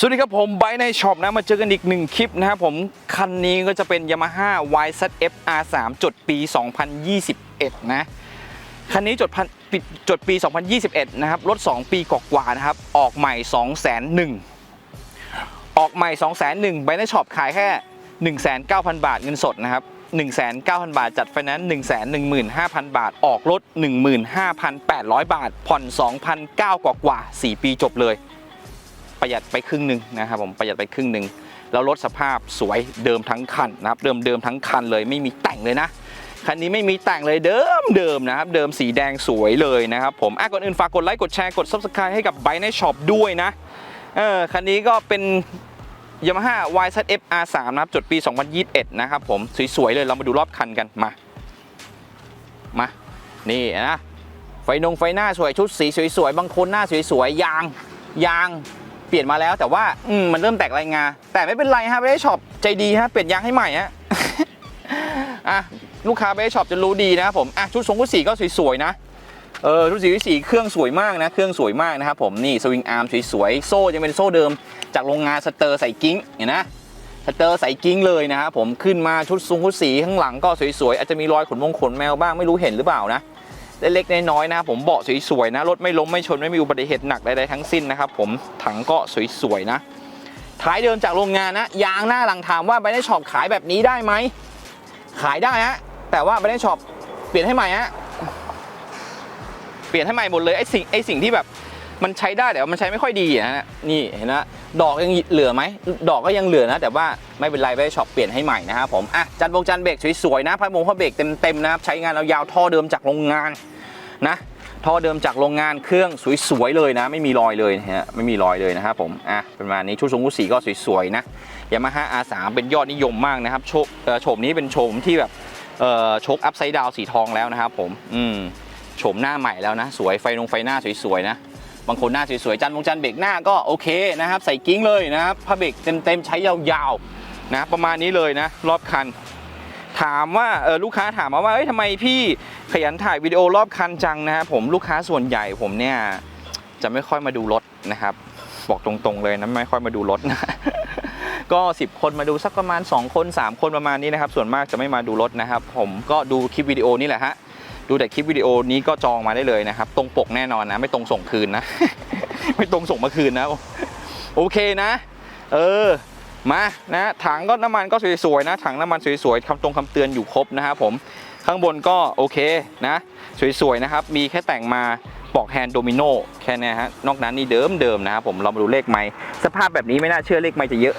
สวัสดีครับผมไบในช็อปนะมาเจอกันอีกหนึ่งคลิปนะครับผมคันนี้ก็จะเป็น Yamaha YZF R3 จดปี 2021 นะ คันนี้จดพันปิดจดปี 2021 นะครับ รถ 2 ปีกว่าๆนะครับ ออกใหม่ 2 0 0 0 0 ออกใหม่ 2 0 0 0 0ไบในช็อปขายแค่ 19,000บาทเงินสดนะครับ 19,000 บาทจัดไฟแนนซ์ 115,000 บาท ออกรถ 15,800 บาท ผ่อน2,009กว่ากว่าๆ4ปีจบเลย ประหยัดไปครึ่งหนึ่งนะครับผมประหยัดไปครึ่งหนึ่งแล้วรถสภาพสวยเดิมทั้งคันนะครับเดิมเดิมทั้งคันเลยไม่มีแต่งเลยนะคันนี้ไม่มีแต่งเลยเดิมเดิมนะครับเดิมสีแดงสวยเลยนะครับผมอะก่อนอื่นฝากกดไลค์กดแชร์กด subscribe ให้กับไบในช็อปด้วยนะเออคันนี้ก็เป็น Yamaha YZF R3 นะครับจดปี 2021 นะครับผมสวยๆเลยเรามาดูรอบคันกันมามานี่นะไฟนงไฟหน้าสวยชุดสีสวยๆบางคนหน้าสวยๆยางยาง เปลี่ยนมาแล้วแต่ว่าอืมมันเริ่มแตกรายงา แต่ไม่เป็นไรฮะไม่ได้ช็อปใจดีฮะเปลี่ยนยางให้ใหม่ฮะ อะลูกค้าไม่ได้ช็อปจะรู้ดีนะครับผมอะชุดทรงชุดสีก็สวยๆนะเออชุดสีสีเครื่องสวยมากนะเครื่องสวยมากนะครับผมนี่สวิงอาร์มสวยๆโซ่ยังเป็นโซ่เดิม จากโรงงานสเตอร์ใส่กิ้งเห็นนะสเตอร์ใส่กิ้งเลยนะครับผมขึ้นมาชุดทรงชุดสีข้างหลังก็สวยๆอาจจะมีรอยขนมงขนแมวบ้างไม่รู้เห็นหรือเปล่านะ เล็กๆน้อยๆนะครับผมเบาะสวยๆนะรถไม่ล้มไม่ชนไม่มีอุบัติเหตุหนักใดๆทั้งสิ้นนะครับผมถังก็สวยๆนะท้ายเดิมจากโรงงานนะยางหน้าหลังถามว่าไปได้ช็อปขายแบบนี้ได้ไหมขายได้ฮะแต่ว่าไปได้ช็อปเปลี่ยนให้ใหม่ฮะเปลี่ยนให้ใหม่หมดเลยไอ้สิ่งไอ้สิ่งที่แบบ มันใช้ได้แต่ว่ามันใช้ไม่ค่อยดีอะนะนี่เห็นนะดอกยังเหลือไหมดอกก็ยังเหลือนะ แต่ว่าไม่เป็นไรไปช็อปเปลี่ยนให้ใหม่นะครับผมอะจันบงจันเบรกสวยๆนะพัดมงพัดเบรกเต็มๆนะครับใช้งานยาวท่อเดิมจากโรงงานนะท่อเดิมจากโรงงานเครื่องสวยๆเลยนะ ไม่มีรอยเลยนะฮะไม่มีรอยเลยนะครับผมอะประมาณนี้ชุดทรงชุดสีก็สวยๆนะยามาฮ่า R3 เป็นยอดนิยมมากนะครับโชคเอ่อโฉมนี้เป็นโฉมที่แบบเอ่อโชคอัพไซด์ดาวสีทองแล้วนะครับผมอืมโฉมหน้าใหม่แล้วนะ สวยไฟนงไฟหน้าสวยๆนะ บางคนหน้าสวยๆจันวงจันเบรกหน้าก็โอเคนะครับ ใส่กิ้งเลยนะครับผ้าเบรกเต็มๆใช้ยาวๆนะประมาณนี้เลยนะรอบคัน ถามว่าเออลูกค้าถามมาว่าเอ้ยทำไมพี่ขยันถ่ายวิดีโอรอบคันจังนะครับผมลูกค้าส่วนใหญ่ผมเนี่ยจะไม่ค่อยมาดูรถนะครับ บอกตรงๆเลยนะไม่ค่อยมาดูรถนะก็ 10 คนมาดูสักประมาณ 2 คน 3 คนประมาณนี้นะครับ ส่วนมากจะไม่มาดูรถนะครับ ผมก็ดูคลิปวิดีโอนี่แหละฮะ ดูแต่คลิปวิดีโอนี้ก็จองมาได้เลยนะครับ ตรงปกแน่นอนนะ ไม่ตรงส่งคืนนะ ไม่ตรงส่งมาคืนนะ โอเคนะ เออมานะถังก็น้ำมันก็สวยๆนะ ถังน้ำมันสวยๆคำตรงคำเตือนอยู่ครบนะครับผมข้างบนก็โอเคนะ สวยๆนะครับ มีแค่แต่งมาปอกแฮนด์โดมิโนแค่นี้ฮะนอกนั้นนี่เดิมๆนะครับผมเรามาดูเลขไม้สภาพแบบนี้ไม่น่าเชื่อเลขไม้จะเยอะ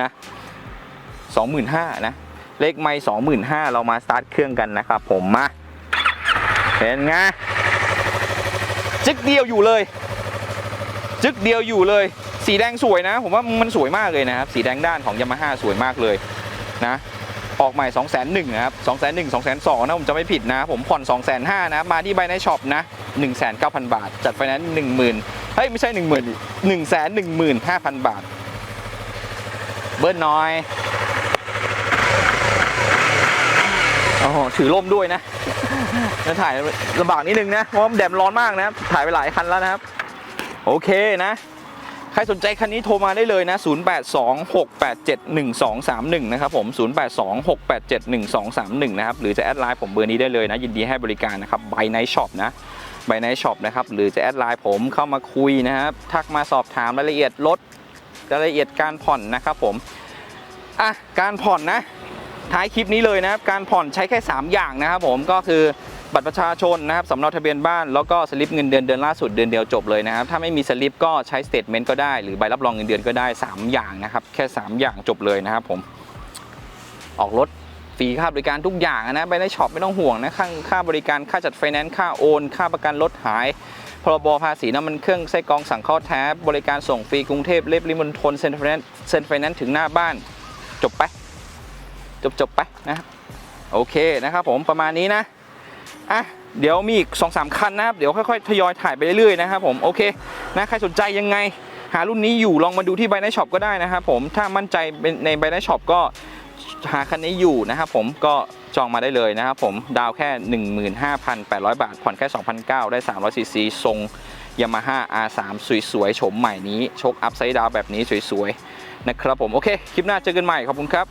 นะสองหมื่นห้านะ เลขไม้สองหมื่นห้าเรามาสตาร์ทเครื่องกันนะครับผมมาเห็นไงจึ๊กเดียวอยู่เลยจึ๊กเดียวอยู่เลย สีแดงสวยนะ ผมว่ามันสวยมากเลยนะครับ สีแดงด้านของยามาฮ่าสวยมากเลยนะออกใหม่2 0 0 0 0 0นะครับ2 0 0 0 0 2 0 0 0นะผมจะไม่ผิดนะ ผมผ่อน 2 5 0 0 0นะ มาที่ใบในช็อปนะ 19,000 บาท จัดไฟแนนซ์10,000เฮ้ย ไม่ใช่ 10,000 1 1 5 0 0 0 บาท เบิ้ลน้อย อ้โหถือร่มด้วยนะจะถ่ายลำบากนิดนึงนะเพราะแดดร้อนมากนะครับถ่ายไปหลายคันแล้วนะครับ โอเคนะ ใครสนใจคันนี้โทรมาได้เลยนะ 0826871231 นะครับผม 0826871231 นะครับ หรือจะแอดไลน์ผมเบอร์นี้ได้เลยนะ ยินดีให้บริการนะครับ by night shop นะ by night shop นะครับ หรือจะแอดไลน์ผมเข้ามาคุยนะครับ ทักมาสอบถามรายละเอียดรถรายละเอียดการผ่อนนะครับผม อะ การผ่อนนะ ท้ายคลิปนี้เลยนะครับการผ่อนใช้แค่ 3 อย่างนะครับผมก็คือบัตรประชาชนนะครับสำเนาทะเบียนบ้านแล้วก็สลิปเงินเดือนเดือนล่าสุดเดือนเดียวจบเลยนะครับถ้าไม่มีสลิปก็ใช้สเตทเมนต์ก็ได้หรือใบรับรองเงินเดือนก็ได้ 3 อย่างนะครับแค่ 3 อย่างจบเลยนะครับผมออกรถฟรีค่าบริการทุกอย่างนะไปในช็อปไม่ต้องห่วงนะค่าค่าบริการค่าจัดไฟแนนซ์ค่าโอน ค่าประกันรถหายพรบภาษีน้ำมันเครื่องไส้กรองสั่งข้าแท้บริการส่งฟรีกรุงเทพเล็บริมณฑลเซ็นไฟนเซ็นไฟแนนซ์ถึงหน้าบ้านจบไป จบจบไปนะครับโอเคนะครับผมประมาณนี้นะอะเดี๋ยวมีอีกสองสามคันนะครับเดี๋ยวค่อยๆทยอยถ่ายไปเรื่อยๆนะครับผมโอเคนะใครสนใจยังไง หารุ่นนี้อยู่ลองมาดูที่ไบในช็อปก็ได้นะครับผมถ้ามั่นใจในไบในช็อปก็หาคันนี้อยู่นะครับผมก็จองมาได้เลยนะครับผมดาวแค่ 15,800 บาท ผ่อนแค่2,009ได้ 300ซีซีทรง Yamaha R3 สวยๆโฉมใหม่นี้โชคอัพไซด์ดาวแบบนี้สวยๆนะครับผมโอเค คลิปหน้าเจอกันใหม่ ขอบคุณครับ